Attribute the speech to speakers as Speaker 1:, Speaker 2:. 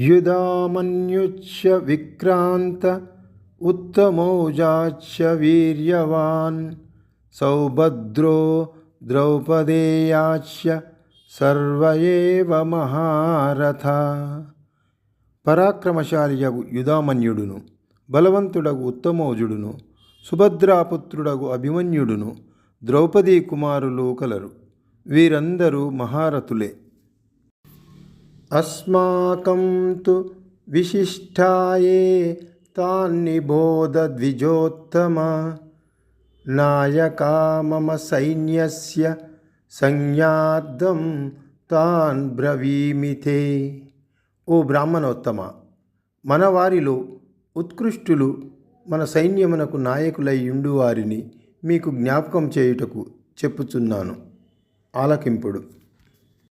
Speaker 1: युधामन्युच्च विक्रान्त उत्तमौजाच्च वीर्यवान् सौभद्रो ద్రౌపదేయాశ్చ సర్వ ఏవ మహారథ పరాక్రమశాలియగు యుధామన్యుడును బలవంతుడగు ఉత్తమోజుడును సుభద్రాపుత్రుడగు అభిమన్యుడును ద్రౌపదీ కుమారులు కలరు వీరందరూ మహారథులే అస్మాకం తు విశిష్టాయే తాన్నిబోధద్విజోత్తమ నాయకా మమ సైన్యస్య సంజ్ఞార్థం తాన్ బ్రవీమితే ఓ బ్రాహ్మణోత్తమ మన వారిలో ఉత్కృష్టులు మన సైన్యమునకు నాయకులై వారిని మీకు జ్ఞాపకం చేయుటకు చెప్పుచున్నాను। ఆలకింపుడు।